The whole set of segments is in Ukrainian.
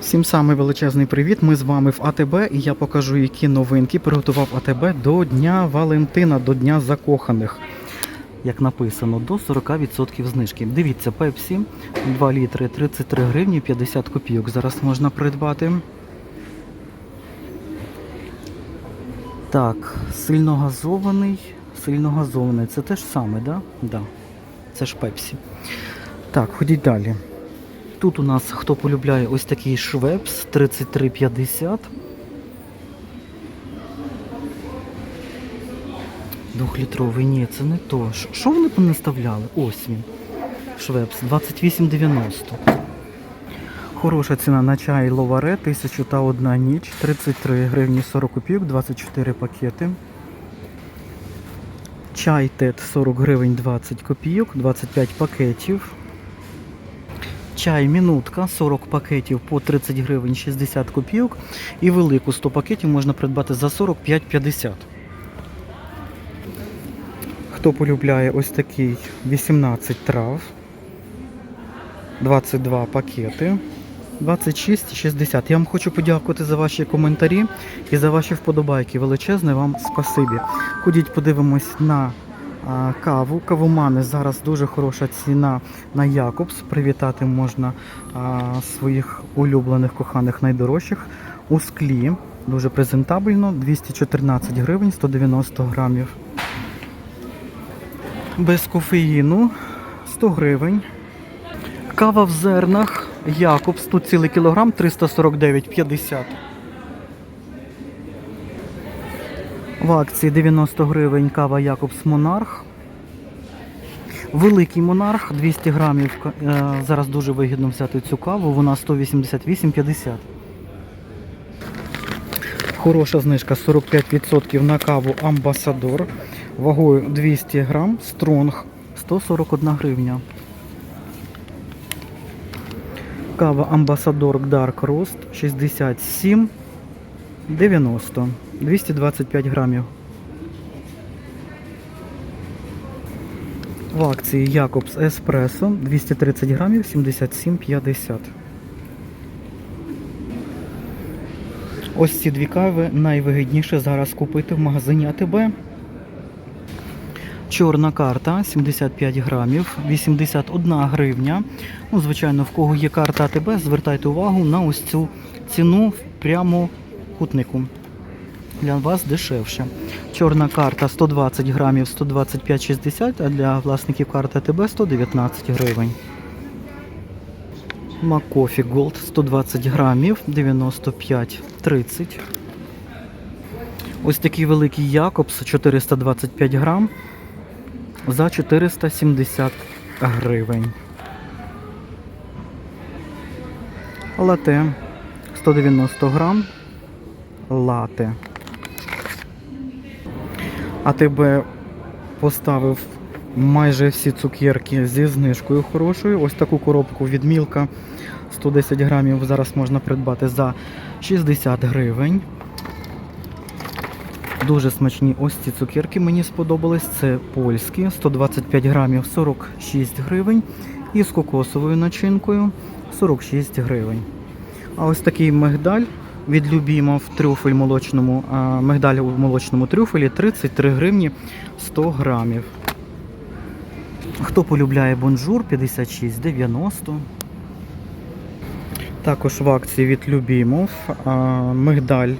Всім самий величезний привіт. Ми з вами в АТБ і я покажу, які новинки приготував АТБ до Дня Валентина, до Дня закоханих. Як написано, до 40% знижки. Дивіться, Пепсі 2 літри 33 гривні 50 копійок. Зараз можна придбати. Так, сильно газований, сильно. Це те ж саме, да? Да. Це ж Пепсі. Так, ходіть далі. Тут у нас, хто полюбляє, ось такий швепс 33,50. Двохлітровий, ні, це не то. Що вони там наставляли? Ось він. Швепс 28,90. Хороша ціна на чай ловаре 1001 ніч, 33 гривні 40 копійок, 24 пакети. Чай тет 40 гривень 20 копійок, 25 пакетів. Чай мінутка 40 пакетів по 30 гривень 60 копійок. І велику 100 пакетів можна придбати за 45,50. Хто полюбляє ось такий 18 трав, 22 пакети, 26,60. Я вам хочу подякувати за ваші коментарі і за ваші вподобайки. Величезне вам спасибі. Ходіть, подивимось на каву. Кавомани зараз дуже хороша ціна на Якобс. Привітати можна своїх улюблених коханих найдорожчих у склі. Дуже презентабельно. 214 гривень 190 грамів. Без кофеїну 100 гривень. Кава в зернах Якобс. Тут цілий кілограм 349,50. В акції 90 гривень кава Якобс Монарх. Великий монарх 200 грамів. Е, Зараз дуже вигідно взяти цю каву. Вона 188,50. Хороша знижка 45% на каву Амбасадор. Вагою 200 грам. Стронг 141 гривня. Кава Амбасадор Dark Roast 67 90 225 грамів. В акції Якобс Еспресо 230 грамів 77,50. Ось ці дві кави найвигідніше зараз купити в магазині АТБ. Чорна карта 75 грамів, 81 гривня. Ну, звичайно, в кого є карта АТБ, звертайте увагу на ось цю ціну в прямокутнику. Для вас дешевше. Чорна карта 120 грамів 125,60, а для власників карти АТБ 119 гривень. Макофі Голд 120 грамів 95,30. Ось такий великий Якобс 425 грам за 470 гривень. Лате 190 грам. Лате. А тебе поставив майже всі цукерки зі знижкою хорошою. Ось таку коробку від Мілка 110 грамів зараз можна придбати за 60 гривень. Дуже смачні ось ці цукерки мені сподобались. Це польські, 125 грамів 46 гривень. І з кокосовою начинкою 46 гривень. А ось такий мигдаль від Любімов трюфель молочному, а, мигдаль у молочному трюфелі 33 гривні 100 грамів. Хто полюбляє бонжур 56,90. Також в акції від Любімов мигдаль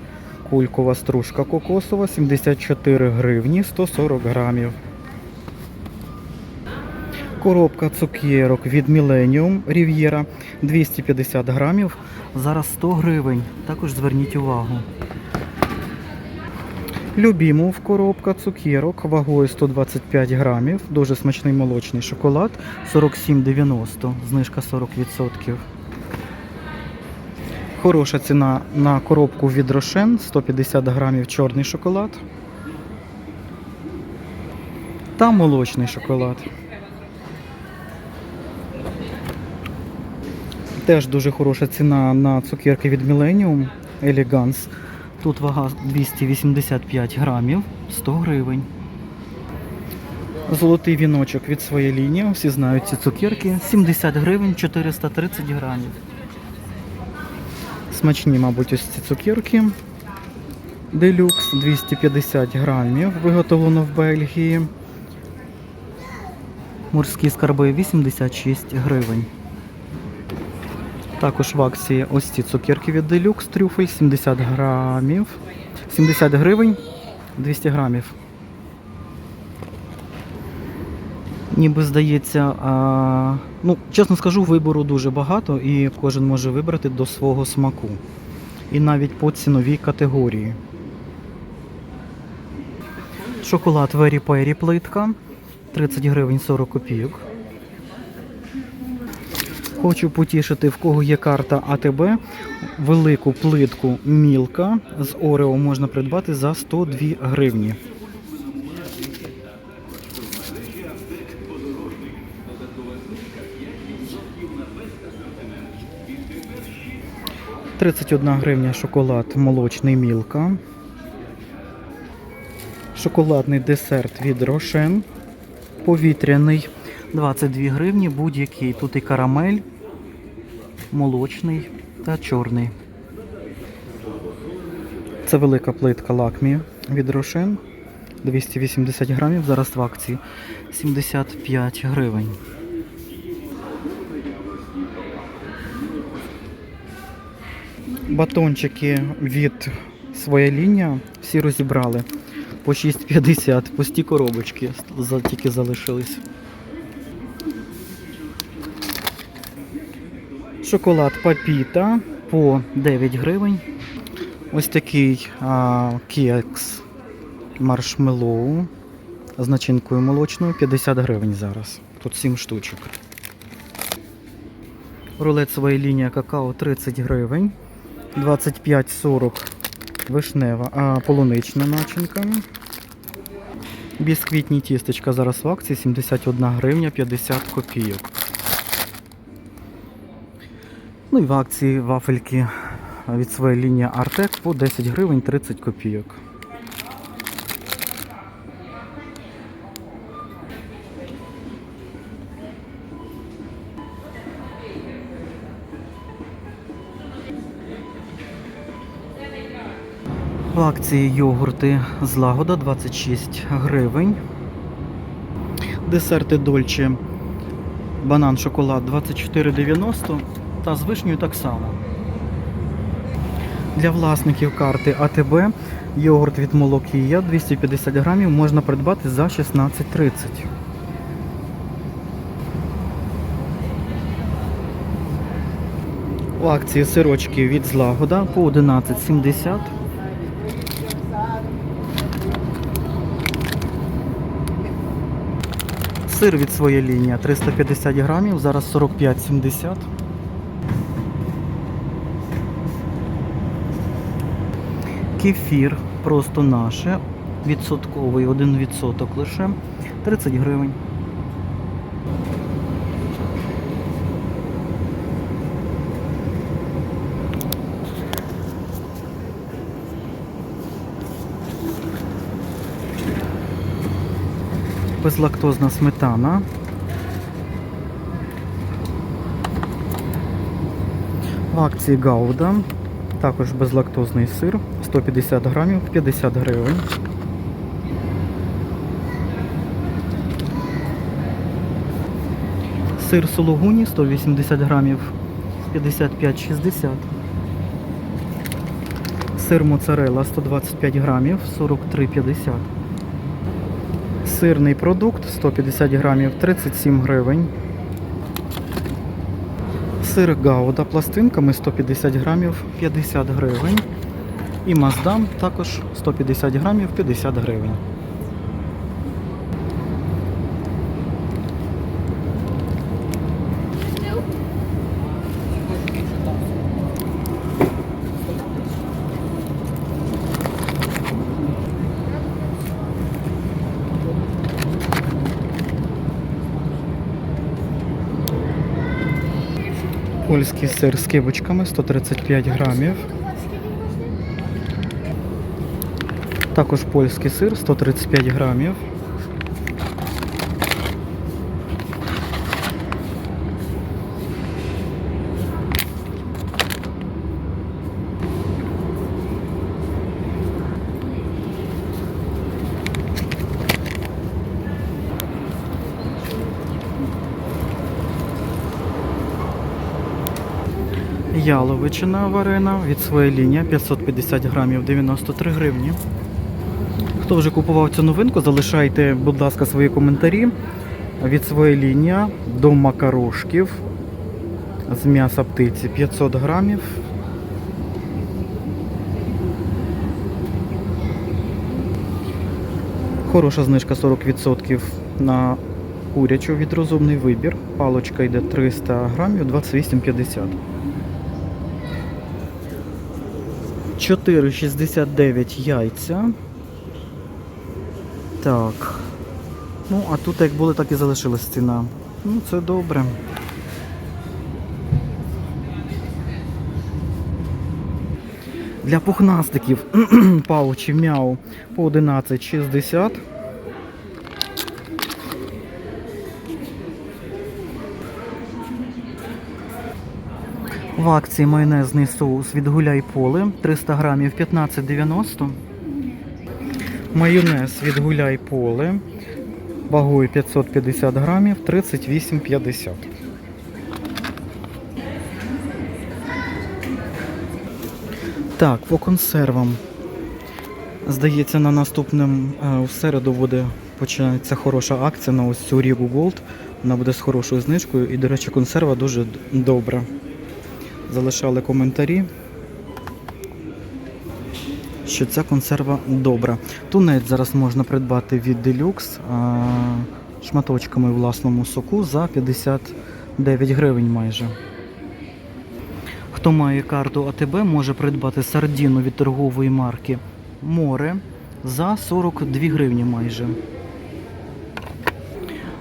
кулькова стружка кокосова 74 гривні 140 грамів. Коробка цукерок від Millennium Riviera 250 грамів. Зараз 100 гривень. Також зверніть увагу. Любімов коробка цукерок вагою 125 грамів. Дуже смачний молочний шоколад 47,90. Знижка 40%. Хороша ціна на коробку від Рошен 150 грамів чорний шоколад. Та молочний шоколад. Теж дуже хороша ціна на цукерки від Millennium Elegance. Тут вага 285 грамів, 100 гривень. Золотий віночок від своєї лінії. Всі знають ці цукерки. 70 гривень, 430 грамів. Смачні, мабуть, ось ці цукерки. Делюкс 250 грамів, виготовлено в Бельгії. Морські скарби 86 гривень. Також в акції ось ці цукерки від Deluxe трюфель 70 грамів. 70 гривень 200 грамів. Ніби здається, а, ну, чесно скажу, вибору дуже багато і кожен може вибрати до свого смаку. І навіть по ціновій категорії. Шоколад Very Perry плитка 30 гривень 40 копійок. Хочу потішити, в кого є карта АТБ. Велику плитку Мілка з Орео можна придбати за 102 гривні. Тридцять одна гривня шоколад молочний Мілка. Шоколадний десерт від Рошен. Повітряний 22 гривні будь-який. Тут і карамель, молочний та чорний. Це велика плитка лакмі від Рошен. 280 грамів. Зараз в акції 75 гривень. Батончики від своя лінія всі розібрали. По 6,50, пусті коробочки тільки залишились. Шоколад Папіта по 9 гривень. Ось такий а, кекс маршмеллоу з начинкою молочною 50 гривень зараз. Тут 7 штучок. Рулет своя лінія какао 30 гривень. 25-40 вишнева, а полунична начинка. Бісквітні тістечка зараз в акції 71 гривня 50 копійок. Ну і в акції вафельки від своєї лінії Артек по 10 гривень 30 копійок. В акції йогурти злагода 26 гривень. Десерти Дольче банан шоколад 24,90 та з вишнею так само. Для власників карти АТБ йогурт від Молокія 250 грамів можна придбати за 16,30. У акції сирочки від злагода по 11,70. Сир від своєї лінії 350 грамів, зараз 45,70. Кефір просто наше, відсотковий, 1% лише, 30 гривень. Безлактозна сметана. В акції Гауда. Також безлактозний сир. 150 грамів, 50 гривень. Сир сулугуні 180 грамів, 55,60. Сир моцарелла 125 грамів, 43,50. Сирний продукт 150 грамів 37 гривень. Сир Гауда пластинками 150 грамів 50 гривень. І Маздам також 150 грамів 50 гривень. Польський сир з кибочками 135 грамів. Також польський сир 135 грамів. Яловичина варена від своєї лінії 550 грамів 93 гривні. Хто вже купував цю новинку, залишайте, будь ласка, свої коментарі. Від своєї лінії до макарошків з м'яса птиці 500 грамів. Хороша знижка 40% на курячу від розумний вибір. Палочка йде 300 грамів 28,50. 4,69 яйця. Так. Ну, а тут як були, так і залишилась ціна. Ну, це добре. Для пухнастиків паучі мяу по 11,60. В акції майонезний соус від Гуляй Поле 300 грамів 15,90. Майонез від Гуляй Поле вагою 550 грамів 38,50. Так, по консервам. Здається, на наступному е, у середу буде починається хороша акція на ось цю Рігу Gold. Вона буде з хорошою знижкою. І, до речі, консерва дуже добра. Залишали коментарі, що ця консерва добра. Тунець зараз можна придбати від Deluxe шматочками власному соку за 59 гривень майже. Хто має карту АТБ, може придбати сардіну від торгової марки Море за 42 гривні майже.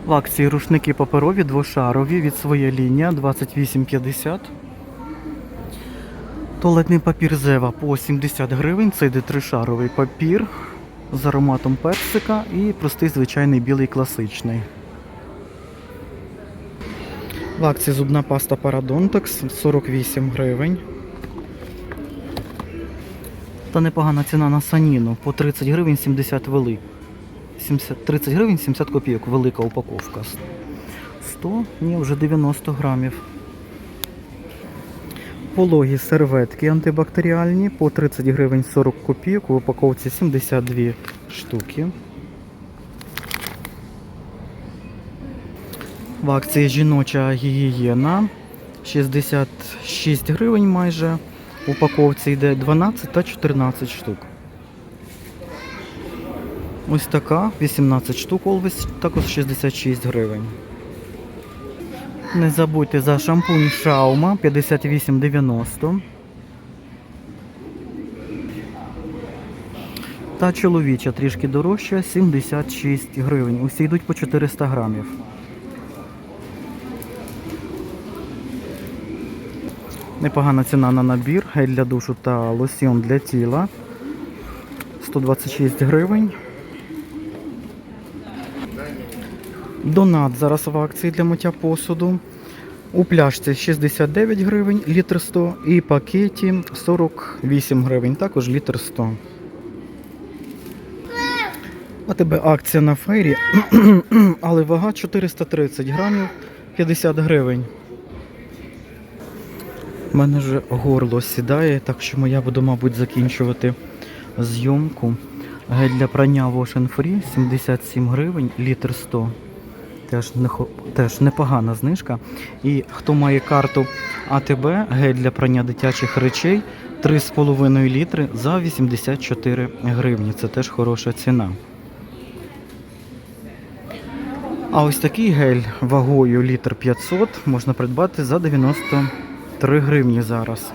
В акції рушники паперові двошарові від своєї лінії 28,50. Туалетний папір Зева по 70 гривень. Це йде тришаровий папір з ароматом персика і простий звичайний білий класичний. В акції зубна паста Paradontax 48 гривень. Та непогана ціна на саніну по 30 гривень 70 вели. 70, 30 гривень 70 копійок, велика упаковка. 100, ні, вже 90 грамів. Пологі серветки антибактеріальні по 30 гривень 40 копійок, в упаковці 72 штуки. В акції жіноча гігієна 66 гривень майже. В упаковці йде 12 та 14 штук. Ось така, 18 штук, Always, також 66 гривень. Не забудьте за шампунь Шаума 58,90. Та чоловіча трішки дорожча 76 гривень. Усі йдуть по 400 грамів. Непогана ціна на набір, гель для душу та лосьйон для тіла. 126 гривень. Донат зараз в акції для миття посуду. У пляшці 69 гривень, літр 100 і пакеті 48 гривень, також літр 100. А тебе акція на фейрі, але вага 430 грамів 50 гривень. У мене вже горло сідає, так що я буду, мабуть, закінчувати зйомку. Гель для прання Wash Free 77 гривень, літр 100. Теж, не, теж непогана знижка. І хто має карту АТБ, гель для прання дитячих речей 3,5 літри за 84 гривні. Це теж хороша ціна. А ось такий гель вагою літр 500 можна придбати за 93 гривні зараз.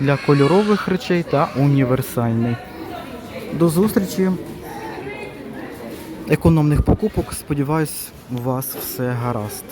Для кольорових речей та універсальний. До зустрічі! Економних покупок. Сподіваюсь, у вас все гаразд.